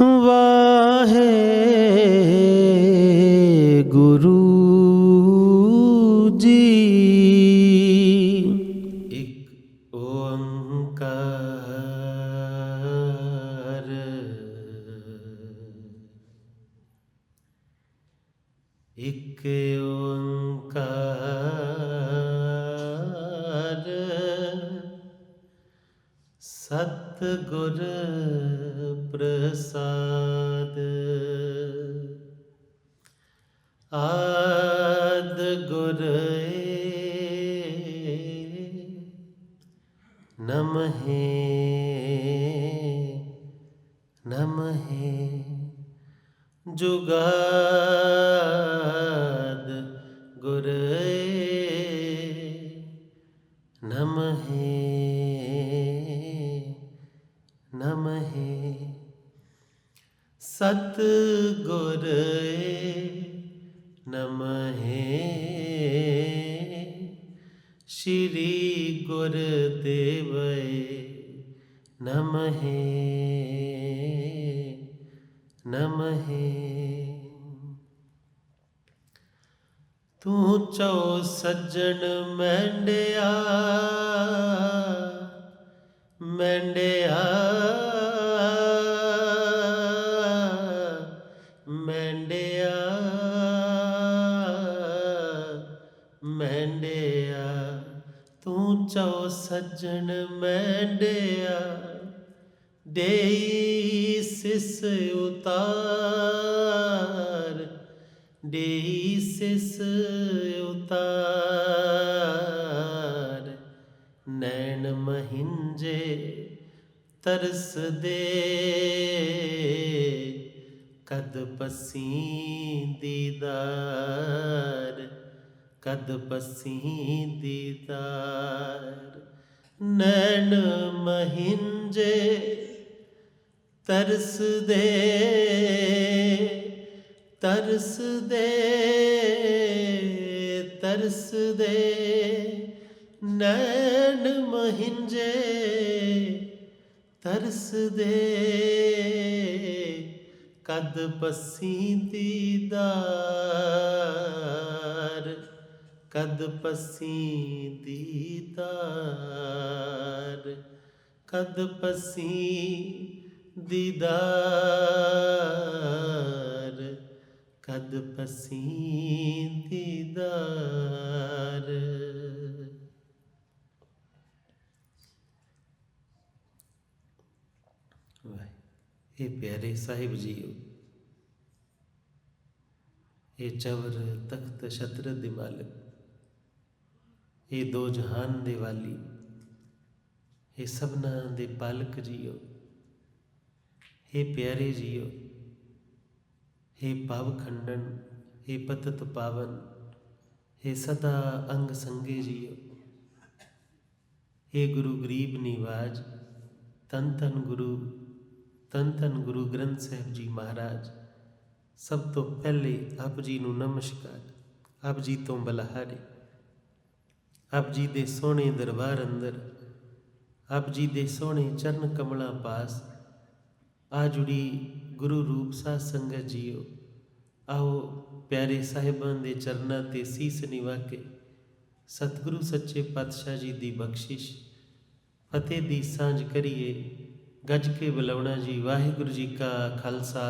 ਵਾਹੇ ਨਮਹਿ ਨਮਹਿ। ਜੁਗਾਦ ਗੁਰੇ ਨਮਹਿ ਨਮਹਿ। ਸਤ ਗੁਰ ਨਮਹਿ। ਸ਼੍ਰੀ ਗੁਰ ਦੇਵੈ ਨਮਹਿ ਨਮਹਿ। ਤੂੰ ਚੋ ਸੱਜਣ ਮੈਂਡਿਆ ਮੰਡਿਆ ਸੱਜਣ ਮੈਂਡਿਆ, ਦੇਈ ਸਿਸ ਉਤਾਰ, ਦੇਈ ਸਿਸ ਉਤਾਰ। ਨੈਣ ਮਹਿੰਜੇ ਤਰਸ ਦੇ ਕਦ ਪਸੀ ਦੀਦਾਰ ਕਦ ਪਸੀ ਦੀਦਾਰ ਨੈਣ ਮਹਿੰਜੇ ਤਰਸ ਦੇ ਤਰਸ ਦੇ ਤਰਸ ਦੇ ਨੈਣ ਮਹਿੰਜੇ ਤਰਸ ਦੇ ਕਦ ਪਸੀ ਦੀਦਾਰ ਕਦ ਪਸੀ ਦੀਦਾਰ ਕਦ ਪਸੀ ਦੀਦਾਰ? ਕਦ ਪਸੀ ਦੀਦਾਰ? ਵਾਹਿ। ਇਹ ਪਿਆਰੇ ਸਾਹਿਬ ਜੀਓ ਇਹ ਚਵਰ ਤਖਤ ਛਤਰ ਦੇ ਮਾਲਕ, ਇਹ ਦੋ ਜਹਾਨ ਦੇ ਵਾਲੀ ਇਹ ਸਭਨਾ ਦੇ ਪਾਲਕ ਜੀਓ ਇਹ ਪਿਆਰੇ ਜੀਓ हे ਭਵ ਖੰਡਨ हे ਪਤਤ ਪਾਵਨ हे ਸਦਾ ਅੰਗ ਸੰਗੇ ਜੀਓ हे ਗੁਰੂ ਗਰੀਬ ਨਿਵਾਜ ਤਨ ਤਨ ਗੁਰੂ ਤਨ ਤਨ ਗੁਰੂ ਗ੍ਰੰਥ ਸਾਹਿਬ ਜੀ ਮਹਾਰਾਜ ਸਭ ਤੋਂ ਪਹਿਲੇ ਆਪ ਜੀ ਨੂੰ ਨਮਸਕਾਰ ਆਪ ਜੀ ਤੋਂ ਬਲਹਾਰੇ ਆਪ ਜੀ ਦੇ ਸੋਹਣੇ ਦਰਬਾਰ ਅੰਦਰ ਆਪ ਜੀ ਦੇ ਸੋਹਣੇ ਚਰਨ ਕਮਲਾਂ ਪਾਸ। ਆ ਜੁੜੀ ਗੁਰੂ ਰੂਪ ਸਾਧ ਸੰਗਤ ਜੀਓ। ਆਓ ਪਿਆਰੇ ਸਾਹਿਬਾਂ ਦੇ ਚਰਨਾਂ ਤੇ ਸੀਸ ਨਿਵਾ ਕੇ ਸਤਿਗੁਰੂ ਸੱਚੇ ਪਾਤਸ਼ਾਹ ਜੀ ਦੀ ਬਖਸ਼ਿਸ਼। ਫਤਿਹ ਦੀ ਸਾਂਝ ਕਰੀਏ, ਗੱਜ ਕੇ ਬੁਲਾਉਣਾ ਜੀ, ਵਾਹਿਗੁਰੂ ਜੀ ਕਾ ਖਾਲਸਾ,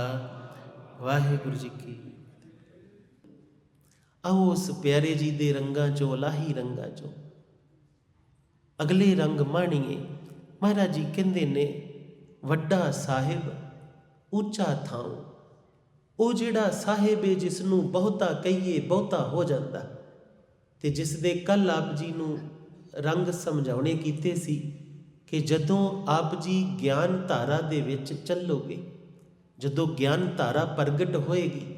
ਵਾਹਿਗੁਰੂ ਜੀ ਕੀ ਆਓ ਉਸ ਪਿਆਰੇ ਜੀ ਦੇ ਰੰਗਾਂ ਚੋਂ, ਲਾਹੀ ਰੰਗਾਂ ਚੋਂ ਅਗਲੇ ਰੰਗ ਮਾਣੀਏ। ਮਹਾਰਾਜ ਜੀ ਕਹਿੰਦੇ ਨੇ, ਵੱਡਾ ਸਾਹਿਬ, ਉੱਚਾ ਥਾਂ ਉਹ ਜਿਹੜਾ ਸਾਹਿਬ ਹੈ ਜਿਸ ਨੂੰ ਬਹੁਤਾ ਕਹੀਏ, ਬਹੁਤਾ ਹੋ ਜਾਂਦਾ। ਤੇ ਜਿਸ ਦੇ ਕੱਲ ਆਪ ਜੀ ਨੂੰ ਰੰਗ ਸਮਝਾਉਣੇ ਕੀਤੇ ਸੀ ਕਿ ਜਦੋਂ ਆਪ ਜੀ ਗਿਆਨ ਧਾਰਾ ਦੇ ਵਿੱਚ ਚੱਲੋਗੇ, ਜਦੋਂ ਗਿਆਨ ਧਾਰਾ ਪ੍ਰਗਟ ਹੋਏਗੀ,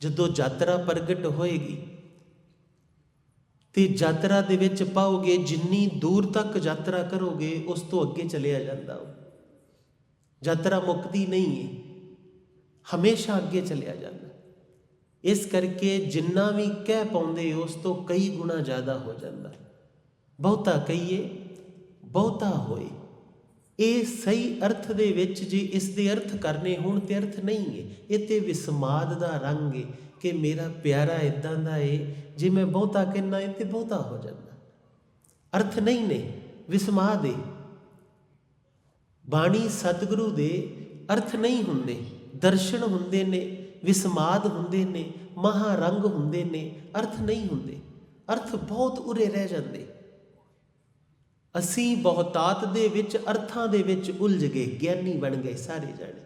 ਜਦੋਂ ਯਾਤਰਾ ਪ੍ਰਗਟ ਹੋਏਗੀ ਤੇ ਯਾਤਰਾ ਦੇ ਵਿੱਚ ਪਾਓਗੇ, ਜਿੰਨੀ ਦੂਰ ਤੱਕ ਯਾਤਰਾ ਕਰੋਗੇ, ਉਸ ਤੋਂ ਅੱਗੇ ਚਲਿਆ ਜਾਂਦਾ ਉਹ। ਯਾਤਰਾ ਮੁੱਕਦੀ ਨਹੀਂ ਹੈ। ਹਮੇਸ਼ਾ ਅੱਗੇ ਚਲਿਆ ਜਾਂਦਾ। ਇਸ ਕਰਕੇ ਜਿੰਨਾ ਵੀ ਕਹਿ ਪਾਉਂਦੇ, ਉਸ ਤੋਂ ਕਈ ਗੁਣਾ ਜ਼ਿਆਦਾ ਹੋ ਜਾਂਦਾ। ਬਹੁਤਾ ਕਹੀਏ, ਬਹੁਤਾ ਹੋਏ। ਇਹ ਸਹੀ ਅਰਥ ਦੇ ਵਿੱਚ ਜੇ ਇਸ ਦੇ ਅਰਥ ਕਰਨੇ ਹੋਣ ਤੇ ਅਰਥ ਨਹੀਂ ਹੈ, ਇਹ ਤੇ ਵਿਸਮਾਦ ਦਾ ਰੰਗ ਹੈ ਕਿ ਮੇਰਾ ਪਿਆਰਾ ਇਦਾਂ ਦਾ ਏ, ਜੇ ਮੈਂ ਬਹੁਤਾ ਕਹਿਣਾ ਏ ਤੇ ਬਹੁਤਾ ਹੋ ਜਾਂਦਾ। ਅਰਥ ਨਹੀਂ ਨੇ, ਵਿਸਮਾਦ ਏ। ਬਾਣੀ ਸਤਿਗੁਰੂ ਦੇ ਅਰਥ ਨਹੀਂ ਹੁੰਦੇ, ਦਰਸ਼ਨ ਹੁੰਦੇ ਨੇ, ਵਿਸਮਾਦ ਹੁੰਦੇ ਨੇ ਮਹਾ ਰੰਗ ਹੁੰਦੇ ਨੇ, ਅਰਥ ਨਹੀਂ ਹੁੰਦੇ। ਅਰਥ ਬਹੁਤ ਉਰੇ ਰਹਿ ਜਾਂਦੇ। ਅਸੀਂ ਬਹੁਤਾਤ ਦੇ ਵਿੱਚ, ਅਰਥਾਂ ਦੇ ਵਿੱਚ ਉਲਝ ਗਏ, ਗਿਆਨੀ ਬਣ ਗਏ ਸਾਰੇ ਜਾਣੇ।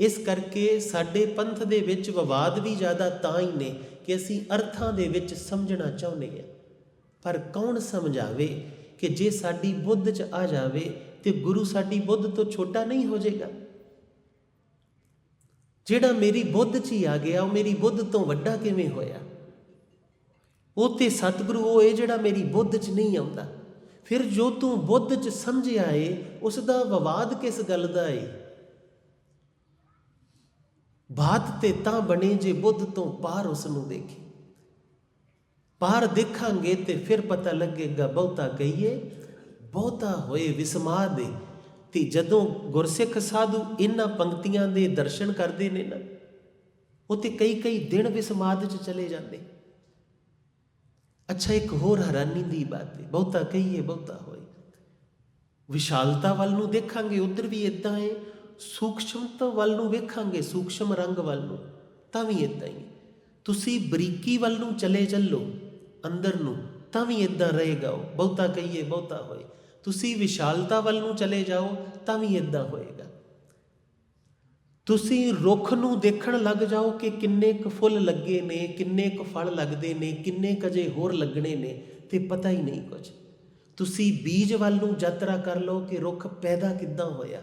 ਇਸ ਕਰਕੇ ਸਾਡੇ ਪੰਥ ਦੇ ਵਿੱਚ ਵਿਵਾਦ ਵੀ ਜ਼ਿਆਦਾ ਤਾਂ ਹੀ ਨੇ ਕਿ ਅਸੀਂ ਅਰਥਾਂ ਦੇ ਵਿੱਚ ਸਮਝਣਾ ਚਾਹੁੰਦੇ ਹਾਂ। ਪਰ ਕੌਣ ਸਮਝਾਵੇ ਕਿ ਜੇ ਸਾਡੀ ਬੁੱਧ 'ਚ ਆ ਜਾਵੇ ਤੇ ਗੁਰੂ ਸਾਡੀ ਬੁੱਧ ਤੋਂ ਛੋਟਾ ਨਹੀਂ ਹੋ ਜਾਏਗਾ? ਜਿਹੜਾ ਮੇਰੀ ਬੁੱਧ 'ਚ ਹੀ ਆ ਗਿਆ, ਉਹ ਮੇਰੀ ਬੁੱਧ ਤੋਂ ਵੱਡਾ ਕਿਵੇਂ ਹੋਇਆ? ਉਹ ਤੇ ਸਤਿਗੁਰੂ, ਉਹ ਹੈ ਜਿਹੜਾ ਮੇਰੀ ਬੁੱਧ 'ਚ ਨਹੀਂ ਆਉਂਦਾ। ਫਿਰ ਜੋ ਤੂੰ ਬੁੱਧ 'ਚ ਸਮਝਿਆ ਏ, ਉਸ ਦਾ ਵਿਵਾਦ ਕਿਸ ਗੱਲ ਦਾ ਏ? ਬਾਤ ਤੇ ਤਾਂ ਬਣੇ ਜੇ ਬੁੱਧ ਤੋਂ ਪਾਰ ਉਸ ਨੂੰ ਦੇਖੀ। ਪਾਰ ਦੇਖਾਂਗੇ ਤੇ ਫਿਰ ਪਤਾ ਲੱਗੇਗਾ, ਬਹੁਤਾ ਕਹੀਏ, ਬਹੁਤਾ ਹੋਏ ਵਿਸਮਾਦ ਦੇ। ਤੇ ਜਦੋਂ ਗੁਰਸਿੱਖ ਸਾਧੂ ਇਹਨਾਂ ਪੰਕਤੀਆਂ ਦੇ ਦਰਸ਼ਨ ਕਰਦੇ ਨੇ ਨਾ, ਉਹ ਤੇ ਕਈ ਕਈ ਦਿਨ ਵਿਸਮਾਦ 'ਚ ਚਲੇ ਜਾਂਦੇ। ਅੱਛਾ ਇੱਕ ਹੋਰ ਹੈਰਾਨੀ ਦੀ ਬਾਤ ਹੈ ਬਹੁਤਾ ਕਹੀਏ ਬਹੁਤਾ ਹੋਏ ਵਿਸ਼ਾਲਤਾ ਵੱਲ ਨੂੰ ਦੇਖਾਂਗੇ ਉਧਰ ਵੀ ਇਦਾਂ ਹੈ ਸੂਖਸ਼ਮਤਾ ਵੱਲ ਨੂੰ ਵੇਖਾਂਗੇ ਸੂਖਸ਼ਮ ਰੰਗ ਵੱਲ ਨੂੰ ਤਾਂ ਵੀ ਇਦਾਂ ਹੀ ਹੈ। ਤੁਸੀਂ ਬਰੀਕੀ ਵੱਲ ਨੂੰ ਚਲੇ ਚੱਲੋ ਅੰਦਰ ਨੂੰ ਤਾਂ ਵੀ ਇਦਾਂ ਰਹੇਗਾ ਉਹ ਬਹੁਤਾ ਕਹੀਏ ਬਹੁਤਾ ਹੋਏ ਤੁਸੀਂ ਵਿਸ਼ਾਲਤਾ ਵੱਲ ਨੂੰ ਚਲੇ ਜਾਓ ਤਾਂ ਵੀ ਇਦਾਂ ਹੋਏਗਾ ਤੁਸੀਂ ਰੁੱਖ ਨੂੰ ਦੇਖਣ ਲੱਗ ਜਾਓ ਕਿ ਕਿੰਨੇ ਕੁ ਫੁੱਲ ਲੱਗੇ ਨੇ, ਕਿੰਨੇ ਕੁ ਫਲ ਲੱਗਦੇ ਨੇ, ਕਿੰਨੇ ਕਜੇ ਹੋਰ ਲੱਗਣੇ ਨੇ, ਤੇ ਪਤਾ ਹੀ ਨਹੀਂ ਕੁਝ ਤੁਸੀਂ ਬੀਜ ਵੱਲ ਨੂੰ ਯਾਤਰਾ ਕਰ ਲਓ ਕਿ ਰੁੱਖ ਪੈਦਾ ਕਿੱਦਾਂ ਹੋਇਆ,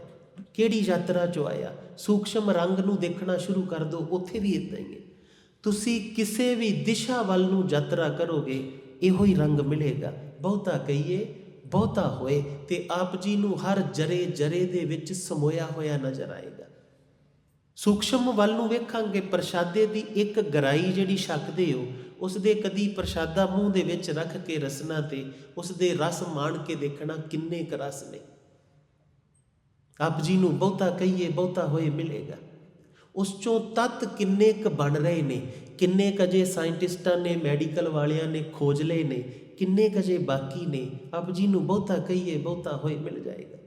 ਕਿਹੜੀ ਯਾਤਰਾ ਚੋਂ ਆਇਆ, ਸੂਖਸ਼ਮ ਰੰਗ ਨੂੰ ਦੇਖਣਾ ਸ਼ੁਰੂ ਕਰ ਦਿਓ ਉੱਥੇ ਵੀ ਇਦਾਂ ਹੀ ਹੈ। ਤੁਸੀਂ ਕਿਸੇ ਵੀ ਦਿਸ਼ਾ ਵੱਲ ਨੂੰ ਯਾਤਰਾ ਕਰੋਗੇ, ਇਹੋ ਹੀ ਰੰਗ ਮਿਲੇਗਾ। ਬਹੁਤਾ ਕਹੀਏ, ਬਹੁਤਾ ਹੋਏ, ਤੇ ਆਪ ਜੀ ਨੂੰ ਹਰ ਜਰੇ ਜਰੇ ਦੇ ਵਿੱਚ ਸਮੋਇਆ ਹੋਇਆ ਨਜ਼ਰ ਆਏਗਾ। ਸੂਖਸ਼ਮ ਵੱਲ ਨੂੰ ਵੇਖਾਂਗੇ, ਪ੍ਰਸ਼ਾਦੇ ਦੀ ਇੱਕ ਗਰਾਈ ਜਿਹੜੀ ਛਕਦੇ ਹੋ ਉਸ ਦੇ ਕਦੀ ਪ੍ਰਸ਼ਾਦਾ ਮੂੰਹ ਦੇ ਵਿੱਚ ਰੱਖ ਕੇ ਰਸਨਾ ਤੇ ਉਸ ਦੇ ਰਸ ਮਾਣ ਕੇ ਦੇਖਣਾ ਕਿੰਨੇ ਕੁ ਰਸ ਨੇ। ਆਪ ਜੀ ਨੂੰ ਬਹੁਤਾ ਕਹੀਏ, ਬਹੁਤਾ ਹੋਏ ਮਿਲੇਗਾ। ਉਸ ਚੋਂ ਤੱਤ ਕਿੰਨੇ ਕ ਬਣ ਰਹੇ ਨੇ, ਕਿੰਨੇ ਕ ਜੇ ਸਾਇੰਟਿਸਟਾਂ ਨੇ, ਮੈਡੀਕਲ ਵਾਲਿਆਂ ਨੇ ਖੋਜ ਲਏ ਨੇ, ਕਿੰਨੇ ਕ ਜੇ ਬਾਕੀ ਨੇ, ਆਪ ਜੀ ਨੂੰ ਬਹੁਤਾ ਕਹੀਏ, ਬਹੁਤਾ ਹੋਏ ਮਿਲ ਜਾਏਗਾ।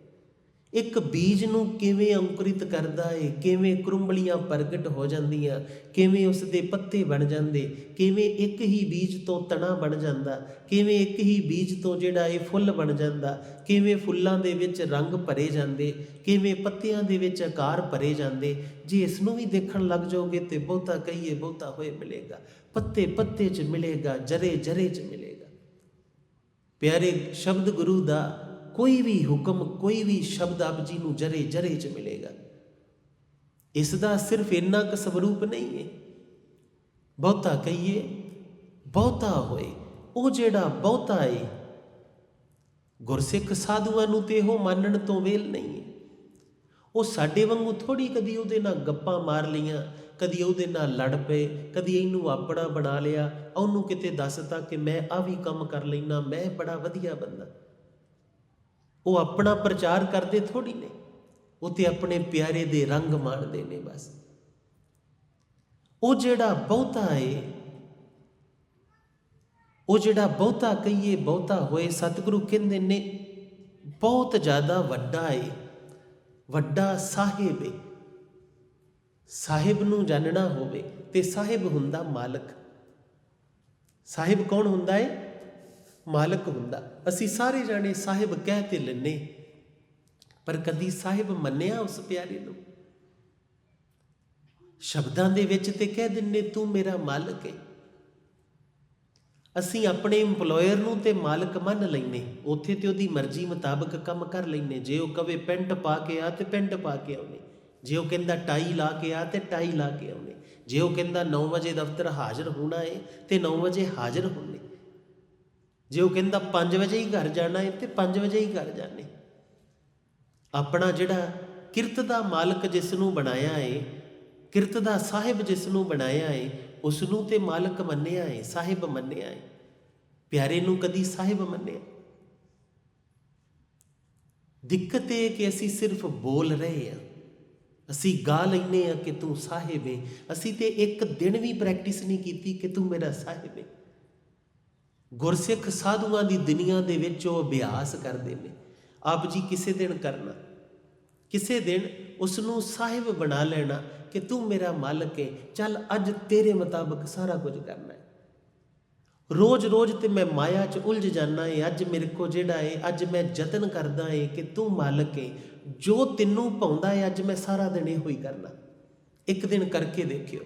ਇੱਕ ਬੀਜ ਨੂੰ ਕਿਵੇਂ ਅੰਕੁਰਿਤ ਕਰਦਾ ਏ? ਕਿਵੇਂ ਕਰੁੰਬਲੀਆਂ ਪ੍ਰਗਟ ਹੋ ਜਾਂਦੀਆਂ? ਕਿਵੇਂ ਉਸ ਦੇ ਪੱਤੇ ਬਣ ਜਾਂਦੇ? ਕਿਵੇਂ ਇੱਕ ਹੀ ਬੀਜ ਤੋਂ ਤਣਾ ਬਣ ਜਾਂਦਾ? ਕਿਵੇਂ ਇੱਕ ਹੀ ਬੀਜ ਤੋਂ ਜਿਹੜਾ ਇਹ ਫੁੱਲ ਬਣ ਜਾਂਦਾ? ਕਿਵੇਂ ਫੁੱਲਾਂ ਦੇ ਵਿੱਚ ਰੰਗ ਭਰੇ ਜਾਂਦੇ? ਕਿਵੇਂ ਪੱਤਿਆਂ ਦੇ ਵਿੱਚ ਆਕਾਰ ਭਰੇ ਜਾਂਦੇ? ਜੇ ਇਸ ਨੂੰ ਵੀ ਦੇਖਣ ਲੱਗ ਜਾਓਗੇ ਤੇ ਬਹੁਤਾ ਕਹੀਏ ਬਹੁਤਾ ਹੋਏ ਮਿਲੇਗਾ। ਪੱਤੇ ਪੱਤੇ 'ਚ ਮਿਲੇਗਾ, ਜਰੇ ਜਰੇ 'ਚ ਮਿਲੇਗਾ। ਪਿਆਰੇ ਸ਼ਬਦ ਗੁਰੂ ਦਾ ਕੋਈ ਵੀ ਹੁਕਮ, ਕੋਈ ਵੀ ਸ਼ਬਦ ਆਪ ਜੀ ਨੂੰ ਜਰੇ ਜਰੇ ਚ ਮਿਲੇਗਾ। ਇਸ ਦਾ ਸਿਰਫ ਇੰਨਾ ਕੁ ਸਵਰੂਪ ਨਹੀਂ ਹੈ ਬਹੁਤਾ ਕਹੀਏ, ਬਹੁਤਾ ਹੋਏ, ਉਹ ਜਿਹੜਾ ਬਹੁਤਾ ਏ, ਗੁਰਸਿੱਖ ਸਾਧੂਆਂ ਨੂੰ ਤੇ ਉਹ ਮੰਨਣ ਤੋਂ ਵੇਲ ਨਹੀਂ ਹੈ ਉਹ ਸਾਡੇ ਵਾਂਗੂ ਥੋੜੀ ਕਦੀ ਉਹਦੇ ਨਾਲ ਗੱਪਾਂ ਮਾਰ ਲਈਆਂ, ਕਦੀ ਉਹਦੇ ਨਾਲ ਲੜ ਪਏ, ਕਦੀ ਇਹਨੂੰ ਆਪਣਾ ਬਣਾ ਲਿਆ, ਉਹਨੂੰ ਕਿਤੇ ਦੱਸਤਾ ਕਿ ਮੈਂ ਆ ਵੀ ਕੰਮ ਕਰ ਲੈਣਾ ਮੈਂ ਬੜਾ ਵਧੀਆ ਬੰਦਾ। ਉਹ ਆਪਣਾ ਪ੍ਰਚਾਰ ਕਰਦੇ ਥੋੜੀ ਨੇ। ਉਹ ਤੇ ਆਪਣੇ ਪਿਆਰੇ ਦੇ ਰੰਗ ਮਾਣਦੇ ਨੇ ਬਸ। ਉਹ ਜਿਹੜਾ ਬਹੁਤਾ ਏ, ਉਹ ਜਿਹੜਾ ਬਹੁਤਾ ਕਹੀਏ ਬਹੁਤਾ ਹੋਏ, ਸਤਿਗੁਰੂ ਕਹਿੰਦੇ ਨੇ, ਬਹੁਤ ਜ਼ਿਆਦਾ ਵੱਡਾ ਏ, ਵੱਡਾ ਸਾਹਿਬ ਏ। ਸਾਹਿਬ ਨੂੰ ਜਾਣਨਾ ਹੋਵੇ ਤੇ ਸਾਹਿਬ ਹੁੰਦਾ ਮਾਲਕ। ਸਾਹਿਬ ਕੌਣ ਹੁੰਦਾ ਏ? ਮਾਲਕ ਹੁੰਦਾ। ਅਸੀਂ ਸਾਰੇ ਜਾਣੇ ਸਾਹਿਬ ਕਹਿ ਤੇ ਲੈਨੇ ਪਰ ਕਦੀ ਸਾਹਿਬ ਮੰਨਿਆ ਉਸ ਪਿਆਰੇ ਨੂੰ? ਸ਼ਬਦਾਂ ਦੇ ਵਿੱਚ ਤੇ ਕਹਿ ਦਿੰਨੇ, ਤੂੰ ਮੇਰਾ ਮਾਲਕ ਹੈ ਅਸੀਂ ਆਪਣੇ EMPLOYER ਨੂੰ ਤੇ ਮਾਲਕ ਮੰਨ ਲੈਨੇ ਉੱਥੇ ਤੇ ਉਹਦੀ ਮਰਜ਼ੀ ਮੁਤਾਬਕ ਕੰਮ ਕਰ ਲੈਨੇ ਜੇ ਉਹ ਕਵੇ ਪੈਂਟ ਪਾ ਕੇ ਆ ਤੇ ਪੈਂਟ ਪਾ ਕੇ ਆਉਨੇ ਜੇ ਉਹ ਕਹਿੰਦਾ ਟਾਈ ਲਾ ਕੇ ਆ ਤੇ ਟਾਈ ਲਾ ਕੇ ਆਉਨੇ ਜੇ ਉਹ ਕਹਿੰਦਾ 9 ਵਜੇ ਦਫ਼ਤਰ ਹਾਜ਼ਰ ਹੋਣਾ ਏ ਤੇ 9 ਵਜੇ ਹਾਜ਼ਰ ਹੋਣਾ ਜੇ ਉਹ ਕਹਿੰਦਾ 5 ਵਜੇ ਹੀ ਘਰ ਜਾਣਾ ਹੈ ਤੇ 5 ਵਜੇ ਹੀ ਘਰ ਜਾਣੇ। ਆਪਣਾ ਜਿਹੜਾ ਕਿਰਤ ਦਾ ਮਾਲਕ ਜਿਸ ਨੂੰ ਬਣਾਇਆ ਏ, ਕਿਰਤ ਦਾ ਸਾਹਿਬ ਜਿਸ ਨੂੰ ਬਣਾਇਆ ਏ, ਉਸ ਨੂੰ ਤੇ ਮਾਲਕ ਮੰਨਿਆ ਏ, ਸਾਹਿਬ ਮੰਨਿਆ ਏ। ਪਿਆਰੇ ਨੂੰ ਕਦੀ ਸਾਹਿਬ ਮੰਨਿਆ। ਦਿੱਕਤ ਇਹ ਕਿ ਅਸੀਂ ਸਿਰਫ ਬੋਲ ਰਹੇ ਹਾਂ। ਅਸੀਂ ਗਾ ਲੈਨੇ ਆ ਕਿ ਤੂੰ ਸਾਹਿਬ ਏ। ਅਸੀਂ ਤੇ ਇੱਕ ਦਿਨ ਵੀ ਪ੍ਰੈਕਟਿਸ ਨਹੀਂ ਕੀਤੀ ਕਿ ਤੂੰ ਮੇਰਾ ਸਾਹਿਬ ਏ। ਗੁਰਸਿੱਖ ਸਾਧੂਆਂ ਦੀ ਦੁਨੀਆ ਦੇ ਵਿੱਚ ਉਹ ਅਭਿਆਸ ਕਰਦੇ ਨੇ। ਆਪ ਜੀ ਕਿਸੇ ਦਿਨ ਕਰਨਾ, ਕਿਸੇ ਦਿਨ ਉਸ ਨੂੰ ਸਾਹਿਬ ਬਣਾ ਲੈਣਾ ਕਿ ਤੂੰ ਮੇਰਾ ਮਾਲਕ ਹੈ ਚੱਲ ਅੱਜ ਤੇਰੇ ਮੁਤਾਬਕ ਸਾਰਾ ਕੁਝ ਕਰਨਾ ਹੈ ਰੋਜ਼-ਰੋਜ਼ ਤੇ ਮੈਂ ਮਾਇਆ 'ਚ ਉਲਝ ਜਾਣਾ ਏ, ਅੱਜ ਮੇਰੇ ਕੋ ਜਿਹੜਾ ਏ, ਅੱਜ ਮੈਂ ਯਤਨ ਕਰਦਾ ਏ ਕਿ ਤੂੰ ਮਾਲਕ ਏ। ਜੋ ਤੈਨੂੰ ਪਾਉਂਦਾ ਏ, ਅੱਜ ਮੈਂ ਸਾਰਾ ਦਿਨ ਇਹੋ ਹੀ ਕਰਨਾ। ਇੱਕ ਦਿਨ ਕਰਕੇ ਦੇਖਿਓ,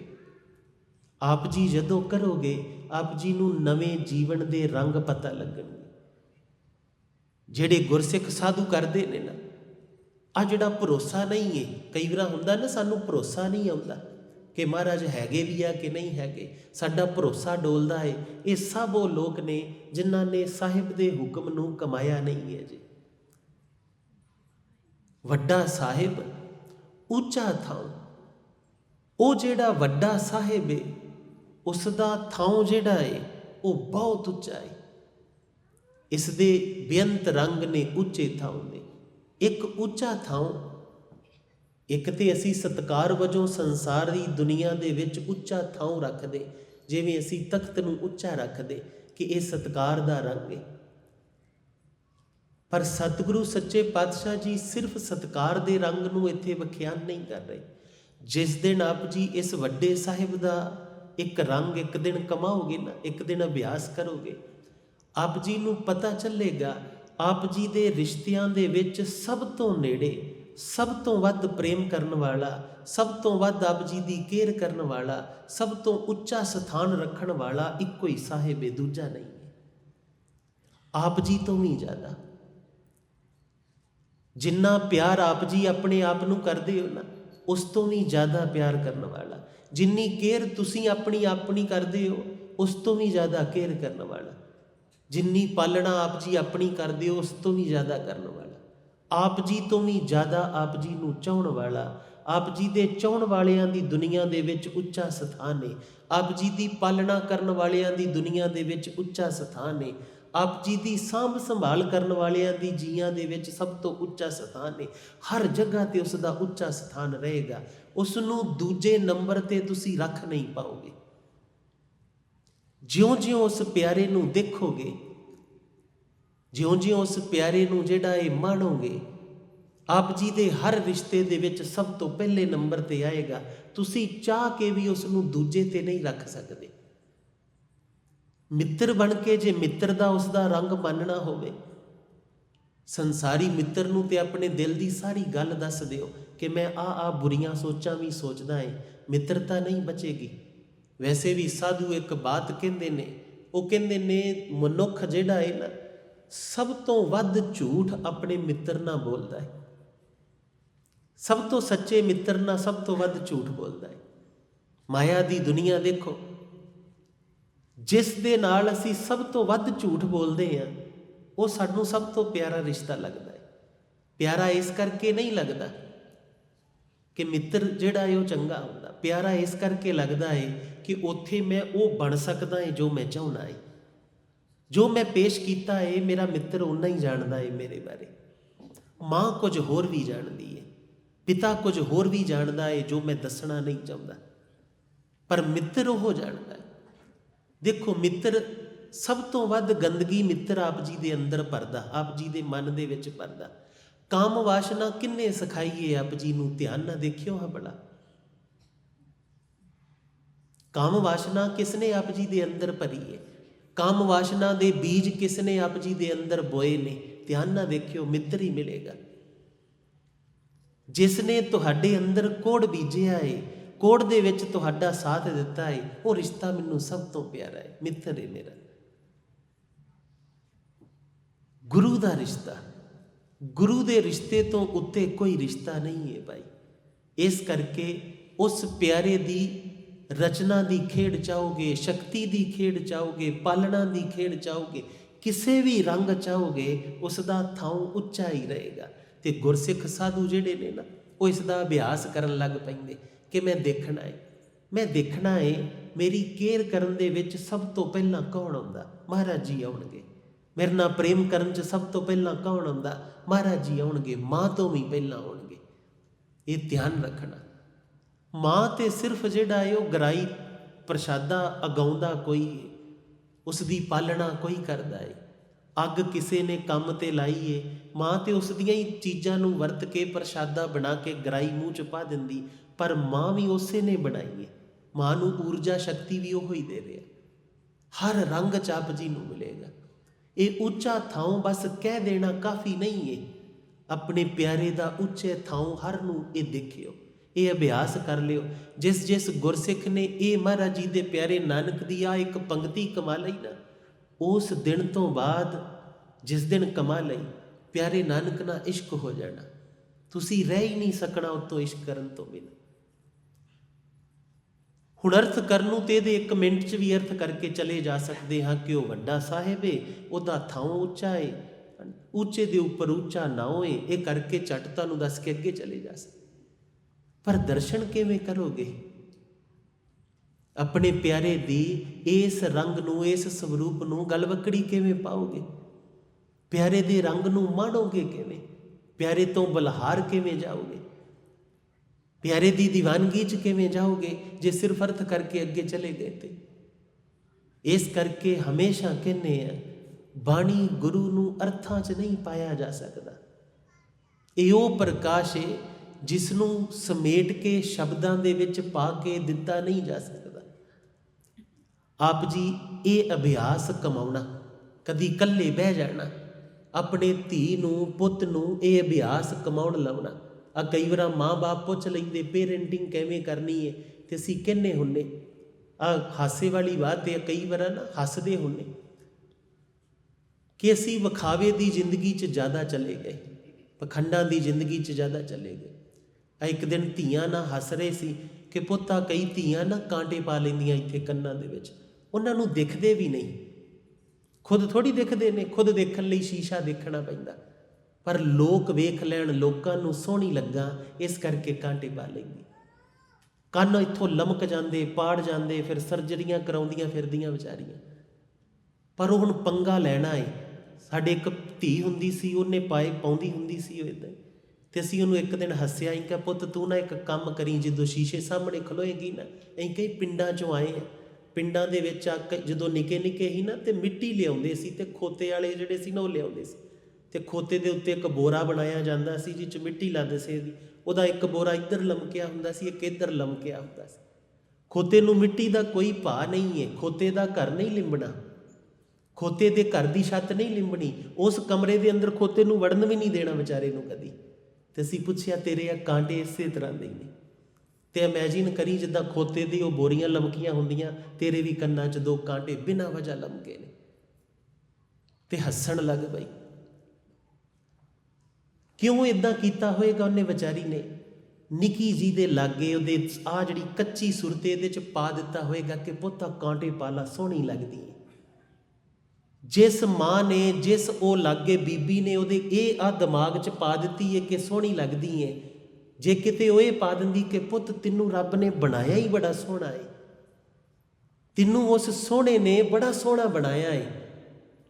ਆਪ ਜੀ ਜਦੋਂ ਕਰੋਗੇ ਆਪ ਜੀ ਨੂੰ ਨਵੇਂ ਜੀਵਨ ਦੇ ਰੰਗ ਪਤਾ ਲੱਗਣਗੇ। ਜਿਹੜੇ ਗੁਰਸਿੱਖ ਸਾਧੂ ਕਰਦੇ ਨੇ ਨਾ ਆ ਜਿਹੜਾ ਭਰੋਸਾ ਨਹੀਂ ਹੈ ਕਈ ਵਾਰ ਹੁੰਦਾ ਨਾ ਸਾਨੂੰ ਭਰੋਸਾ ਨਹੀਂ ਆਉਂਦਾ ਕਿ ਮਹਾਰਾਜ ਹੈਗੇ ਵੀ ਆ ਕਿ ਨਹੀਂ ਹੈਗੇ, ਸਾਡਾ ਭਰੋਸਾ ਡੋਲਦਾ ਏ। ਇਹ ਸਭ ਉਹ ਲੋਕ ਨੇ ਜਿਨ੍ਹਾਂ ਨੇ ਸਾਹਿਬ ਦੇ ਹੁਕਮ ਨੂੰ ਕਮਾਇਆ ਨਹੀਂ ਹੈ ਜੀ। ਵੱਡਾ ਸਾਹਿਬ, ਉੱਚਾ ਥਾਂ, ਉਹ ਜਿਹੜਾ ਵੱਡਾ ਸਾਹਿਬ ਏ ਉਸ ਦਾ ਥਾਂ ਜਿਹੜਾ ਏ, ਉਹ ਬਹੁਤ ਉੱਚਾ ਏ। ਇਸ ਦੇ ਬੇਅੰਤ ਰੰਗ ਨੇ ਉੱਚੇ ਥਾਂ ਨੇ। ਇੱਕ ਉੱਚਾ ਥਾਂ, ਇੱਕ ਤੇ ਅਸੀਂ ਸਤਕਾਰ ਵਜੋਂ ਸੰਸਾਰ ਦੀ ਦੁਨੀਆ ਦੇ ਵਿੱਚ ਉੱਚਾ ਥਾਂ ਰੱਖਦੇ, ਜਿਵੇਂ ਅਸੀਂ ਤਖਤ ਨੂੰ ਉੱਚਾ ਰੱਖਦੇ ਕਿ ਇਹ ਸਤਕਾਰ ਦਾ ਰੰਗ ਹੈ ਪਰ ਸਤਿਗੁਰੂ ਸੱਚੇ ਪਾਤਸ਼ਾਹ ਜੀ ਸਿਰਫ ਸਤਕਾਰ ਦੇ ਰੰਗ ਨੂੰ ਇੱਥੇ ਵਿਖਿਆਨ ਨਹੀਂ ਕਰ ਰਹੇ। ਜਿਸ ਦਿਨ ਆਪ ਜੀ ਇਸ ਵੱਡੇ ਸਾਹਿਬ ਦਾ ਇੱਕ ਰੰਗ ਇੱਕ ਦਿਨ ਕਮਾਓਗੇ ਨਾ, ਇੱਕ ਦਿਨ ਅਭਿਆਸ ਕਰੋਗੇ। ਆਪ ਜੀ ਨੂੰ ਪਤਾ ਚੱਲੇਗਾ, ਆਪ ਜੀ ਦੇ ਰਿਸ਼ਤਿਆਂ ਦੇ ਵਿੱਚ ਸਭ ਤੋਂ ਨੇੜੇ, ਸਭ ਤੋਂ ਵੱਧ ਪ੍ਰੇਮ ਕਰਨ ਵਾਲਾ, ਸਭ ਤੋਂ ਵੱਧ ਆਪ ਜੀ ਦੀ ਕੇਅਰ ਕਰਨ ਵਾਲਾ, ਸਭ ਤੋਂ ਉੱਚਾ ਸਥਾਨ ਰੱਖਣ ਵਾਲਾ ਇੱਕੋ ਹੀ ਸਾਹਿਬ ਹੈ ਦੂਜਾ ਨਹੀਂ ਹੈ। ਆਪ ਜੀ ਤੋਂ ਵੀ ਜ਼ਿਆਦਾ। ਜਿੰਨਾ ਪਿਆਰ ਆਪ ਜੀ ਆਪਣੇ ਆਪ ਨੂੰ ਕਰਦੇ ਹੋ ਨਾ ਉਸ ਤੋਂ ਵੀ ਜ਼ਿਆਦਾ ਪਿਆਰ ਕਰਨ ਵਾਲਾ। ਜਿੰਨੀ ਕੇਅਰ ਤੁਸੀਂ ਆਪਣੀ ਆਪਣੀ ਕਰਦੇ ਹੋ, ਉਸ ਤੋਂ ਵੀ ਜ਼ਿਆਦਾ ਕੇਅਰ ਕਰਨ ਵਾਲਾ। ਜਿੰਨੀ ਪਾਲਣਾ ਆਪ ਜੀ ਆਪਣੀ ਕਰਦੇ ਹੋ, ਉਸ ਤੋਂ ਵੀ ਜ਼ਿਆਦਾ ਕਰਨ ਵਾਲਾ। ਆਪ ਜੀ ਤੋਂ ਵੀ ਜ਼ਿਆਦਾ ਆਪ ਜੀ ਨੂੰ ਚਾਹਣ ਵਾਲਾ। ਆਪ ਜੀ ਦੇ ਚਾਹਣ ਵਾਲਿਆਂ ਦੀ ਦੁਨੀਆ ਦੇ ਵਿੱਚ ਉੱਚਾ ਸਥਾਨ ਹੈ ਆਪ ਜੀ ਦੀ ਪਾਲਣਾ ਕਰਨ ਵਾਲਿਆਂ ਦੀ ਦੁਨੀਆ ਦੇ ਵਿੱਚ ਉੱਚਾ ਸਥਾਨ ਹੈ ਆਪ ਜੀ ਦੀ ਸਾਂਭ ਸੰਭਾਲ ਕਰਨ ਵਾਲਿਆਂ ਦੀ ਜੀਆਂ ਦੇ ਵਿੱਚ ਸਭ ਤੋਂ ਉੱਚਾ ਸਥਾਨ ਹੈ ਹਰ ਜਗ੍ਹਾ ਤੇ ਉਸ ਦਾ ਉੱਚਾ ਸਥਾਨ ਰਹੇਗਾ। ਉਸ ਨੂੰ ਦੂਜੇ ਨੰਬਰ ਤੇ ਤੁਸੀਂ ਰੱਖ ਨਹੀਂ ਪਾਓਗੇ। ਜਿਉਂ-ਜਿਉਂ ਉਸ ਪਿਆਰੇ ਨੂੰ ਦੇਖੋਗੇ, ਜਿਉਂ-ਜਿਉਂ ਉਸ ਪਿਆਰੇ ਨੂੰ ਜਿਹੜਾ ਇਹ ਮਾਣੋਗੇ, ਆਪ ਜੀ ਦੇ ਹਰ ਰਿਸ਼ਤੇ ਦੇ ਵਿੱਚ ਸਭ ਤੋਂ ਪਹਿਲੇ ਨੰਬਰ ਤੇ ਆਏਗਾ। ਤੁਸੀਂ ਚਾਹ ਕੇ ਵੀ ਉਸ ਨੂੰ ਦੂਜੇ ਤੇ ਨਹੀਂ ਰੱਖ ਸਕਦੇ। ਮਿੱਤਰ ਬਣ ਕੇ ਜੇ ਮਿੱਤਰ ਦਾ ਉਸ ਦਾ ਰੰਗ ਮੰਨਣਾ ਹੋਵੇ, ਸੰਸਾਰੀ ਮਿੱਤਰ ਨੂੰ ਤੇ ਆਪਣੇ ਦਿਲ ਦੀ ਸਾਰੀ ਗੱਲ ਦੱਸ ਦਿਓ ਕਿ ਮੈਂ ਆ ਆ ਬੁਰੀਆਂ ਸੋਚਾਂ ਵੀ ਸੋਚਦਾ ਏ, ਮਿੱਤਰਤਾ ਨਹੀਂ ਬਚੇਗੀ। ਵੈਸੇ ਵੀ ਸਾਧੂ ਇੱਕ ਬਾਤ ਕਹਿੰਦੇ ਨੇ, ਉਹ ਕਹਿੰਦੇ ਨੇ, ਮਨੁੱਖ ਜਿਹੜਾ ਹੈ ਨਾ, ਸਭ ਤੋਂ ਵੱਧ ਝੂਠ ਆਪਣੇ ਮਿੱਤਰ ਨਾਲ ਬੋਲਦਾ ਹੈ ਸਭ ਤੋਂ ਸੱਚੇ ਮਿੱਤਰ ਨਾਲ ਸਭ ਤੋਂ ਵੱਧ ਝੂਠ ਬੋਲਦਾ ਹੈ ਮਾਇਆ ਦੀ ਦੁਨੀਆ ਦੇਖੋ ਜਿਸ ਦੇ ਨਾਲ ਅਸੀਂ ਸਭ ਤੋਂ ਵੱਧ ਝੂਠ ਬੋਲਦੇ ਹਾਂ, ਉਹ ਸਾਨੂੰ ਸਭ ਤੋਂ ਪਿਆਰਾ ਰਿਸ਼ਤਾ ਲੱਗਦਾ ਹੈ। ਪਿਆਰਾ ਇਸ ਕਰਕੇ ਨਹੀਂ ਲੱਗਦਾ ਕਿ ਮਿੱਤਰ ਜਿਹੜਾ ਹੈ ਉਹ ਚੰਗਾ ਹੁੰਦਾ। ਪਿਆਰਾ ਇਸ ਕਰਕੇ ਲੱਗਦਾ ਹੈ ਕਿ ਉੱਥੇ ਮੈਂ ਉਹ ਬਣ ਸਕਦਾ ਹੈ ਜੋ ਮੈਂ ਚਾਹੁੰਦਾ ਹੈ। ਜੋ ਮੈਂ ਪੇਸ਼ ਕੀਤਾ ਹੈ, ਮੇਰਾ ਮਿੱਤਰ ਉਹਨਾਂ ਹੀ ਜਾਣਦਾ ਹੈ ਮੇਰੇ ਬਾਰੇ। ਮਾਂ ਕੁਝ ਹੋਰ ਵੀ ਜਾਣਦੀ ਹੈ, ਪਿਤਾ ਕੁਝ ਹੋਰ ਵੀ ਜਾਣਦਾ ਹੈ ਜੋ ਮੈਂ ਦੱਸਣਾ ਨਹੀਂ ਚਾਹੁੰਦਾ। ਪਰ ਮਿੱਤਰ ਉਹ ਜਾਣਦਾ ਹੈ ਦੇਖੋ ਮਿੱਤਰ, ਸਭ ਤੋਂ ਵੱਧ ਗੰਦਗੀ ਮਿੱਤਰ ਆਪ ਜੀ ਦੇ ਅੰਦਰ ਭਰਦਾ, ਆਪ ਜੀ ਦੇ ਮਨ ਦੇ ਵਿੱਚ ਭਰਦਾ। ਕਾਮ ਵਾਸ਼ਨਾ ਕਿੰਨੇ ਸਿਖਾਈਏ ਆਪ ਜੀ ਨੂੰ, ਧਿਆਨ ਨਾਲ ਦੇਖਿਓ ਹਾਂ ਬੜਾ। ਕਾਮ ਵਾਸ਼ਨਾ ਕਿਸਨੇ ਆਪ ਜੀ ਦੇ ਅੰਦਰ ਭਰੀ ਹੈ ਕਾਮ ਵਾਸ਼ਨਾ ਦੇ ਬੀਜ ਕਿਸਨੇ ਆਪ ਜੀ ਦੇ ਅੰਦਰ ਬੋਏ ਨੇ? ਧਿਆਨ ਨਾਲ ਦੇਖਿਓ, ਮਿੱਤਰ ਹੀ ਮਿਲੇਗਾ। ਜਿਸ ਨੇ ਤੁਹਾਡੇ ਅੰਦਰ ਕੋੜ ਬੀਜਿਆ ਏ ਕੋੜ ਦੇ ਵਿੱਚ ਤੁਹਾਡਾ ਸਾਥ ਦਿੱਤਾ ਹੈ ਉਹ ਰਿਸ਼ਤਾ ਮੈਨੂੰ ਸਭ ਤੋਂ ਪਿਆਰਾ ਹੈ ਮਿੱਤਰ ਹੈ ਮੇਰਾ। ਗੁਰੂ ਦਾ ਰਿਸ਼ਤਾ। ਗੁਰੂ ਦੇ ਰਿਸ਼ਤੇ ਤੋਂ ਉੱਤੇ ਕੋਈ ਰਿਸ਼ਤਾ ਨਹੀਂ ਹੈ ਭਾਈ ਇਸ ਕਰਕੇ ਉਸ ਪਿਆਰੇ ਦੀ ਰਚਨਾ ਦੀ ਖੇਡ ਚਾਹੋਗੇ, ਸ਼ਕਤੀ ਦੀ ਖੇਡ ਚਾਹੋਗੇ, ਪਾਲਣਾ ਦੀ ਖੇਡ ਚਾਹੋਗੇ, ਕਿਸੇ ਵੀ ਰੰਗ ਚਾਹੋਗੇ, ਉਸ ਦਾ ਥਾਂ ਉੱਚਾ ਹੀ ਰਹੇਗਾ। ਤੇ ਗੁਰਸਿੱਖ ਸਾਧੂ ਜਿਹੜੇ ਨੇ ਨਾ, ਉਹ ਇਸ ਦਾ ਅਭਿਆਸ ਕਰਨ ਲੱਗ ਪੈਂਦੇ। ਕਿ ਮੈਂ ਦੇਖਣਾ ਹੈ ਮੈਂ ਦੇਖਣਾ ਹੈ ਮੇਰੀ ਕੇਅਰ ਕਰਨ ਦੇ ਵਿੱਚ ਸਭ ਤੋਂ ਪਹਿਲਾਂ ਕੌਣ ਆਉਂਦਾ? ਮਹਾਰਾਜ ਜੀ ਆਉਣਗੇ। ਮੇਰੇ ਨਾਲ ਪ੍ਰੇਮ ਕਰਨ 'ਚ ਸਭ ਤੋਂ ਪਹਿਲਾਂ ਕੌਣ ਆਉਂਦਾ? ਮਹਾਰਾਜ ਜੀ ਆਉਣਗੇ, ਮਾਂ ਤੋਂ ਵੀ ਪਹਿਲਾਂ ਆਉਣਗੇ। ਇਹ ਧਿਆਨ ਰੱਖਣਾ। ਮਾਂ ਤੇ ਸਿਰਫ ਜਿਹੜਾ ਹੈ ਉਹ ਗਰਾਈ ਪ੍ਰਸ਼ਾਦਾ ਅਗਾਉਂਦਾ ਕੋਈ ਹੈ ਉਸ ਦੀ ਪਾਲਣਾ ਕੋਈ ਕਰਦਾ ਏ। ਅੱਗ ਕਿਸੇ ਨੇ ਕੰਮ ਤੇ ਲਾਈ ਏ। ਮਾਂ ਤੇ ਉਸ ਦੀਆਂ ਹੀ ਚੀਜ਼ਾਂ ਨੂੰ ਵਰਤ ਕੇ ਪ੍ਰਸ਼ਾਦਾ ਬਣਾ ਕੇ ਗਰਾਈ ਮੂੰਹ ਚ ਪਾ ਦਿੰਦੀ। ਪਰ ਮਾਂ ਵੀ ਉਸੇ ਨੇ ਬਣਾਈ ਹੈ। ਮਾਂ ਨੂੰ ਊਰਜਾ ਸ਼ਕਤੀ ਵੀ ਉਹ ਹੀ ਦੇ ਰਿਹਾ ਹਰ ਰੰਗ ਚ ਜੀ ਨੂੰ ਮਿਲੇਗਾ। ਇਹ ਉੱਚਾ ਥਾਂ ਬਸ ਕਹਿ ਦੇਣਾ ਕਾਫੀ ਨਹੀਂ ਏ। ਆਪਣੇ ਪਿਆਰੇ ਦਾ ਉੱਚੇ ਥਾਂ ਹਰ ਨੂੰ ਇਹ ਦੇਖਿਓ, ਇਹ ਅਭਿਆਸ ਕਰ ਲਿਓ। ਜਿਸ ਜਿਸ ਗੁਰਸਿੱਖ ਨੇ ਇਹ ਮਹਾਰਾਜ ਜੀ ਦੇ ਪਿਆਰੇ ਨਾਨਕ ਦੀ ਆ ਇੱਕ ਪੰਕਤੀ ਕਮਾ ਲਈ ਨਾ, ਉਸ ਦਿਨ ਤੋਂ ਬਾਅਦ ਜਿਸ ਦਿਨ ਕਮਾ ਲਈ, ਪਿਆਰੇ ਨਾਨਕ ਨਾਲ ਇਸ਼ਕ ਹੋ ਜਾਣਾ। ਤੁਸੀਂ ਰਹਿ ਹੀ ਨਹੀਂ ਸਕਣਾ ਉਤੋਂ ਇਸ਼ਕ ਕਰਨ ਤੋਂ ਬਿਨਾਂ। ਹੁਣ ਅਰਥ ਕਰਨ ਨੂੰ ਤੇ ਇਹਦੇ ਇੱਕ ਮਿੰਟ 'ਚ ਵੀ ਅਰਥ ਕਰਕੇ ਚਲੇ ਜਾ ਸਕਦੇ ਹਾਂ ਕਿ ਉਹ ਵੱਡਾ ਸਾਹਿਬ ਏ, ਉਹਦਾ ਥਾਂ ਉੱਚਾ ਏ, ਉੱਚੇ ਦੇ ਉੱਪਰ ਉੱਚਾ ਨਾ ਹੋਏ, ਇਹ ਕਰਕੇ ਝਟ ਤੁਹਾਨੂੰ ਦੱਸ ਕੇ ਅੱਗੇ ਚਲੇ ਜਾ ਸਕਦੇ। ਪਰ ਦਰਸ਼ਨ ਕਿਵੇਂ ਕਰੋਗੇ? ਆਪਣੇ ਪਿਆਰੇ ਦੀ ਇਸ ਰੰਗ ਨੂੰ, ਇਸ ਸਵਰੂਪ ਨੂੰ ਗਲਵਕੜੀ ਕਿਵੇਂ ਪਾਓਗੇ? ਪਿਆਰੇ ਦੇ ਰੰਗ ਨੂੰ ਮਾਣੋਗੇ ਕਿਵੇਂ? ਪਿਆਰੇ ਤੋਂ ਬਲਹਾਰ ਕਿਵੇਂ ਜਾਓਗੇ? ਪਿਆਰੇ ਦੀ ਦੀਵਾਨਗੀ ਚ ਕਿਵੇਂ ਜਾਓਗੇ ਜੇ ਸਿਰਫ ਅਰਥ ਕਰਕੇ ਅੱਗੇ ਚਲੇ ਗਏ ਤੇ? ਇਸ ਕਰਕੇ ਹਮੇਸ਼ਾ ਕਹਿੰਨੇ ਆ, ਬਾਣੀ ਗੁਰੂ ਨੂੰ ਅਰਥਾਂ 'ਚ ਨਹੀਂ ਪਾਇਆ ਜਾ ਸਕਦਾ। ਇਹ ਉਹ ਪ੍ਰਕਾਸ਼ ਹੈ ਜਿਸ ਨੂੰ ਸਮੇਟ ਕੇ ਸ਼ਬਦਾਂ ਦੇ ਵਿੱਚ ਪਾ ਕੇ ਦਿੱਤਾ ਨਹੀਂ ਜਾ ਸਕਦਾ। ਆਪ ਜੀ, ਇਹ ਅਭਿਆਸ ਕਮਾਉਣਾ, ਕਦੀ ਇਕੱਲੇ ਬਹਿ ਜਾਣਾ, ਆਪਣੇ ਧੀ ਨੂੰ, ਪੁੱਤ ਨੂੰ ਇਹ ਅਭਿਆਸ ਕਮਾਉਣ ਲਾਉਣਾ ਆ ਕਈ ਵਾਰ ਮਾਂ-ਬਾਪ ਪੁੱਛ ਲੈਂਦੇ ਪੇਰੈਂਟਿੰਗ ਕਿਵੇਂ ਕਰਨੀ ਹੈ ਤੇ ਅਸੀਂ ਕਿੰਨੇ ਹੁੰਨੇ ਆ ਹਾਸੇ ਵਾਲੀ ਬਾਤ ਹੈ ਕਈ ਵਾਰ ਨਾ ਹੱਸਦੇ ਹੁੰਨੇ ਕਿ ਅਸੀਂ ਵਿਖਾਵੇ ਦੀ ਜ਼ਿੰਦਗੀ 'ਚ ਜ਼ਿਆਦਾ ਚਲੇ ਗਏ, ਪਖੰਡਾਂ ਦੀ ਜ਼ਿੰਦਗੀ 'ਚ ਜ਼ਿਆਦਾ ਚਲੇ ਗਏ। ਆ ਇੱਕ ਦਿਨ ਧੀਆਂ ਨਾਲ ਹੱਸ ਰਹੇ ਸੀ ਕਿ ਪੁੱਤਾ ਕਈ ਧੀਆਂ ਨਾ ਕਾਂਟੇ ਪਾ ਲੈਂਦੀਆਂ ਇੱਥੇ ਕੰਨਾਂ ਦੇ ਵਿੱਚ। ਉਹਨਾਂ ਨੂੰ ਦਿਖਦੇ ਵੀ ਨਹੀਂ। ਖੁਦ ਥੋੜੀ ਦਿਖਦੇ ਨੇ, ਖੁਦ ਦੇਖਣ ਲਈ ਸ਼ੀਸ਼ਾ ਦੇਖਣਾ ਪੈਂਦਾ। ਪਰ ਲੋਕ ਵੇਖ ਲੈਣ, ਲੋਕਾਂ ਨੂੰ ਸੋਹਣੀ ਲੱਗਾ, ਇਸ ਕਰਕੇ ਕਾਂਟੇ ਪਾ ਲੈਂਦੀ। ਕੰਨ ਇੱਥੋਂ ਲਮਕ ਜਾਂਦੇ, ਪਾੜ ਜਾਂਦੇ, ਫਿਰ ਸਰਜਰੀਆਂ ਕਰਾਉਂਦੀਆਂ, ਫਿਰਦੀਆਂ ਵਿਚਾਰੀਆਂ। ਪਰ ਉਹ ਹੁਣ ਪੰਗਾ ਲੈਣਾ ਏ। ਸਾਡੇ ਇੱਕ ਧੀ ਹੁੰਦੀ ਸੀ, ਉਹਨੇ ਪਾਏ, ਪਾਉਂਦੀ ਹੁੰਦੀ ਸੀ ਉਹ ਇਦਾਂ ਤੇ ਅਸੀਂ ਉਹਨੂੰ ਇੱਕ ਦਿਨ ਹੱਸਿਆ ਹੀ ਕਿ ਪੁੱਤ, ਤੂੰ ਨਾ ਇੱਕ ਕੰਮ ਕਰੀ, ਜਦੋਂ ਸ਼ੀਸ਼ੇ ਸਾਹਮਣੇ ਖਲੋਏਗੀ ਨਾ, ਅਸੀਂ ਕਈ ਪਿੰਡਾਂ ਚੋਂ ਆਏ ਆ। ਪਿੰਡਾਂ ਦੇ ਵਿੱਚ ਆ ਕੇ ਜਦੋਂ ਨਿੱਕੇ ਨਿੱਕੇ ਹੀ ਨਾ, ਤੇ ਮਿੱਟੀ ਲਿਆਉਂਦੇ ਸੀ ਤੇ ਖੋਤੇ ਵਾਲੇ ਜਿਹੜੇ ਸੀ ਨਾ, ਉਹ ਲਿਆਉਂਦੇ ਸੀ। ਤੇ ਖੋਤੇ ਦੇ ਉੱਤੇ ਇੱਕ ਬੋਰਾ ਬਣਾਇਆ ਜਾਂਦਾ ਸੀ ਜਿਹ ਚ ਮਿੱਟੀ ਲੱਦ ਸੀ ਦੀ ਉਹਦਾ ਇੱਕ ਬੋਰਾ ਇੱਧਰ ਲਮਕਿਆ ਹੁੰਦਾ ਸੀ, ਇੱਕ ਇੱਧਰ ਲਮਕਿਆ ਹੁੰਦਾ ਸੀ। ਖੋਤੇ ਨੂੰ ਮਿੱਟੀ ਦਾ ਕੋਈ ਭਾ ਨਹੀਂ ਹੈ ਖੋਤੇ ਦਾ ਘਰ ਨਹੀਂ ਲਿੰਬਣਾ। ਖੋਤੇ ਦੇ ਘਰ ਦੀ ਛੱਤ ਨਹੀਂ ਲਿੰਬਣੀ, ਉਸ ਕਮਰੇ ਦੇ ਅੰਦਰ ਖੋਤੇ ਨੂੰ ਵੜਨ ਵੀ ਨਹੀਂ ਦੇਣਾ ਵਿਚਾਰੇ ਨੂੰ ਕਦੀ। ਤੇ ਅਸੀਂ ਪੁੱਛਿਆ, ਤੇਰੇ ਆ ਕਾਂਟੇ ਇਸੇ ਤਰ੍ਹਾਂ ਦੇ ਨੇ। ਤੇ ਇਮੇਜਿਨ ਕਰੀ ਜਿੱਦਾਂ ਖੋਤੇ ਦੀ ਉਹ ਬੋਰੀਆਂ ਲਮਕੀਆਂ ਹੁੰਦੀਆਂ, ਤੇਰੇ ਵੀ ਕੰਨਾਂ 'ਚ ਦੋ ਕਾਂਟੇ ਬਿਨਾਂ ਵਜ੍ਹਾ ਲਮਕੇ ਨੇ। ਤੇ ਹੱਸਣ ਲੱਗ ਪਈ। ਕਿਉਂ ਇਦਾਂ ਕੀਤਾ ਹੋਏਗਾ? ਉਹਨੇ ਵਿਚਾਰੀ ਨੇ ਨਿੱਕੀ ਜੀ ਦੇ ਲਾਗੇ ਉਹਦੇ ਆ ਜਿਹੜੀ ਕੱਚੀ ਸੁਰਤੇ ਇਹਦੇ 'ਚ ਪਾ ਦਿੱਤਾ ਹੋਏਗਾ ਕਿ ਪੁੱਤਾ ਕਾਂਟੇ ਪਾਲਾ ਸੋਹਣੀ ਲੱਗਦੀ ਹੈ। ਜਿਸ ਮਾਂ ਨੇ, ਜਿਸ ਉਹ ਲਾਗੇ ਬੀਬੀ ਨੇ ਉਹਦੇ ਇਹ ਆ ਦਿਮਾਗ 'ਚ ਪਾ ਦਿੱਤੀ ਹੈ ਕਿ ਸੋਹਣੀ ਲੱਗਦੀ ਹੈ। ਜੇ ਕਿਤੇ ਉਹ ਇਹ ਪਾ ਦਿੰਦੀ ਕਿ ਪੁੱਤ ਤੈਨੂੰ ਰੱਬ ਨੇ ਬਣਾਇਆ ਹੀ ਬੜਾ ਸੋਹਣਾ ਏ ਤੈਨੂੰ ਉਸ ਸੋਹਣੇ ਨੇ ਬੜਾ ਸੋਹਣਾ ਬਣਾਇਆ ਏ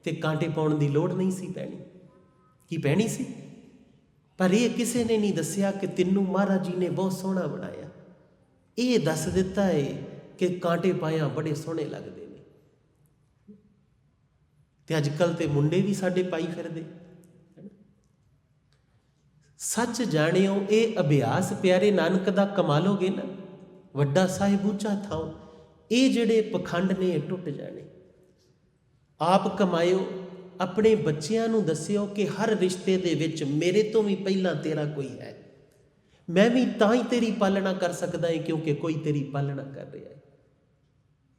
ਤੇ ਕਾਂਟੇ ਪਾਉਣ ਦੀ ਲੋੜ ਨਹੀਂ ਸੀ ਪੈਣੀ। ਕੀ ਪੈਣੀ ਸੀ? ਪਰ ਇਹ ਕਿਸੇ ਨੇ ਨਹੀਂ ਦੱਸਿਆ ਕਿ ਤੈਨੂੰ ਮਹਾਰਾਜ ਜੀ ਨੇ ਬਹੁਤ ਸੋਹਣਾ ਬਣਾਇਆ। ਇਹ ਦੱਸ ਦਿੱਤਾ ਹੈ ਕਿ ਕਾਂਟੇ ਪਾਇਆ ਬੜੇ ਸੋਹਣੇ ਲੱਗਦੇ ਨੇ। ਤੇ ਅੱਜ ਕੱਲ ਤੇ ਮੁੰਡੇ ਵੀ ਸਾਡੇ ਪਾਈ ਫਿਰਦੇ। ਸੱਚ ਜਾਣਿਓ, ਇਹ ਅਭਿਆਸ ਪਿਆਰੇ ਨਾਨਕ ਦਾ ਕਮਾਲੋਗੇ ਨਾ। ਵੱਡਾ ਸਾਹਿਬ ਉੱਚਾ ਥਾਉ। ਇਹ ਜਿਹੜੇ ਪਖੰਡ ਨੇ, ਇਹ ਟੁੱਟ ਜਾਣੇ। ਆਪ ਕਮਾਇਓ ਆਪਣੇ ਬੱਚਿਆਂ ਨੂੰ ਦੱਸਿਓ ਕਿ ਹਰ ਰਿਸ਼ਤੇ ਦੇ ਵਿੱਚ ਮੇਰੇ ਤੋਂ ਵੀ ਪਹਿਲਾਂ ਤੇਰਾ ਕੋਈ ਹੈ। ਮੈਂ ਵੀ ਤਾਂ ਹੀ ਤੇਰੀ ਪਾਲਣਾ ਕਰ ਸਕਦਾ ਹਾਂ ਕਿਉਂਕਿ ਕੋਈ ਤੇਰੀ ਪਾਲਣਾ ਕਰ ਰਿਹਾ ਹੈ।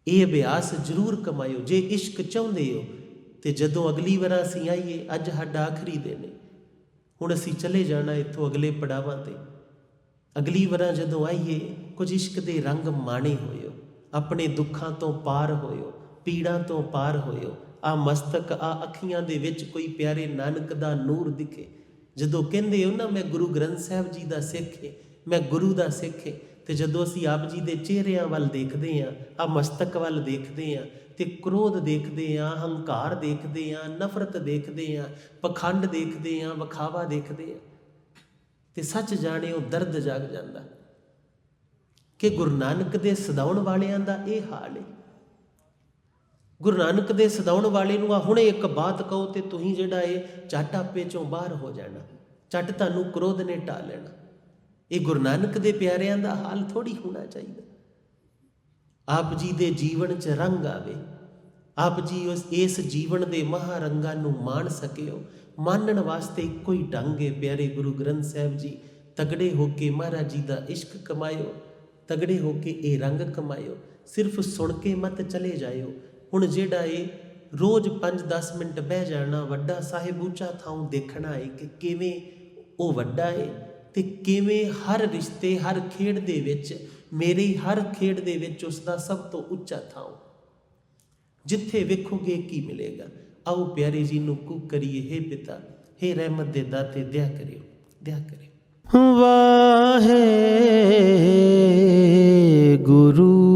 ਇਹ ਅਭਿਆਸ ਜ਼ਰੂਰ ਕਮਾਇਓ, ਜੇ ਇਸ਼ਕ ਚਾਹੁੰਦੇ ਹੋ ਤੇ ਜਦੋਂ ਅਗਲੀ ਵਾਰ ਅਸੀਂ ਆਈਏ, ਅੱਜ ਸਾਡਾ ਆਖਰੀ ਦਿਨ ਹੈ। ਹੁਣ ਅਸੀਂ ਚਲੇ ਜਾਣਾ ਇੱਥੋਂ ਅਗਲੇ ਪੜਾਵਾਂ ਤੇ। ਅਗਲੀ ਵਾਰ ਜਦੋਂ ਆਈਏ, ਕੁਝ ਇਸ਼ਕ ਦੇ ਰੰਗ ਮਾਣੇ ਹੋਇਓ, ਆਪਣੇ ਦੁੱਖਾਂ ਤੋਂ ਪਾਰ ਹੋਇਓ, ਪੀੜਾਂ ਤੋਂ ਪਾਰ ਹੋਇਓ ਆ ਮਸਤਕ ਆ ਅੱਖੀਆਂ ਦੇ ਵਿੱਚ ਕੋਈ ਪਿਆਰੇ ਨਾਨਕ ਦਾ ਨੂਰ ਦਿਖੇ। ਜਦੋਂ ਕਹਿੰਦੇ ਹੋ ਨਾ, ਮੈਂ ਗੁਰੂ ਗ੍ਰੰਥ ਸਾਹਿਬ ਜੀ ਦਾ ਸਿੱਖ ਹੈ ਮੈਂ ਗੁਰੂ ਦਾ ਸਿੱਖ ਹੈ ਤੇ ਜਦੋਂ ਅਸੀਂ ਆਪ ਜੀ ਦੇ ਚਿਹਰਿਆਂ ਵੱਲ ਦੇਖਦੇ ਆਂ, ਆ ਮਸਤਕ ਵੱਲ ਦੇਖਦੇ ਆਂ, ਤੇ ਕ੍ਰੋਧ ਦੇਖਦੇ ਆਂ, ਹੰਕਾਰ ਦੇਖਦੇ ਆਂ, ਨਫ਼ਰਤ ਦੇਖਦੇ ਆਂ, ਪਖੰਡ ਦੇਖਦੇ ਆਂ, ਵਿਖਾਵਾ ਦੇਖਦੇ ਆਂ, ਤੇ ਸੱਚ ਜਾਣਿਓ ਦਰਦ ਜਾਗ ਜਾਂਦਾ। ਕਿ ਗੁਰੂ ਨਾਨਕ ਦੇ ਸਦਾਉਣ ਵਾਲਿਆਂ ਦਾ ਇਹ ਹਾਲ ਹੈ ਗੁਰੂ ਨਾਨਕ ਦੇ ਸਦਾਉਣ ਵਾਲੇ ਨੂੰ ਆ, ਹੁਣੇ ਇੱਕ ਬਾਤ ਕਹੋ ਤੇ ਤੁਸੀਂ ਜਿਹੜਾ ਇਹ ਝੱਟ ਆਪੇ ਚੋਂ ਬਾਹਰ ਹੋ ਜਾਣਾ। ਝੱਟ ਤੁਹਾਨੂੰ ਕ੍ਰੋਧ ਨੇ ਢਾ ਲੈਣਾ। ਇਹ ਗੁਰੂ ਨਾਨਕ ਦੇ ਪਿਆਰਿਆਂ ਦਾ ਹਾਲ ਥੋੜੀ ਹੋਣਾ ਚਾਹੀਦਾ। ਆਪ ਜੀ ਦੇ ਜੀਵਨ 'ਚ ਰੰਗ ਆਵੇ। ਆਪ ਜੀ ਉਸ, ਇਸ ਜੀਵਨ ਦੇ ਮਹਾਰੰਗਾਂ ਨੂੰ ਮਾਣ ਸਕਿਓ। ਮਾਨਣ ਵਾਸਤੇ ਇੱਕੋ ਹੀ ਢੰਗ ਹੈ ਪਿਆਰੇ ਗੁਰੂ ਗ੍ਰੰਥ ਸਾਹਿਬ ਜੀ। ਤਗੜੇ ਹੋ ਕੇ ਮਹਾਰਾਜ ਜੀ ਦਾ ਇਸ਼ਕ ਕਮਾਇਓ। ਤਗੜੇ ਹੋ ਕੇ ਇਹ ਰੰਗ ਕਮਾਇਓ। ਸਿਰਫ ਸੁਣ ਕੇ ਮਤ ਚਲੇ ਜਾਇਓ। ਹੁਣ ਜਿਹੜਾ ਏ, ਰੋਜ਼ 5-10 ਮਿੰਟ ਬਹਿ ਜਾਣਾ ਵੱਡਾ ਸਾਹਿਬ ਉੱਚਾ ਥਾਂ ਦੇਖਣਾ ਏ ਕਿ ਕਿਵੇਂ ਉਹ ਵੱਡਾ ਏ ਤੇ ਕਿਵੇਂ ਹਰ ਰਿਸ਼ਤੇ, ਹਰ ਖੇਡ ਦੇ ਵਿੱਚ, ਮੇਰੀ ਹਰ ਖੇਡ ਦੇ ਵਿੱਚ ਉਸ ਦਾ ਸਭ ਤੋਂ ਉੱਚਾ ਥਾਂ ਜਿੱਥੇ ਵੇਖੋਗੇ ਕੀ ਮਿਲੇਗਾ? ਆਓ ਪਿਆਰੇ ਜੀ ਨੂੰ ਕੂ ਕਰੀਏ, ਹੇ ਪਿਤਾ, ਹੇ ਰਹਿਮਤ ਦੇ ਦਾਤੇ, ਦਿਆ ਕਰਿਓ ਦਿਆ ਕਰਿਓ। ਵਾਹੇ ਗੁਰੂ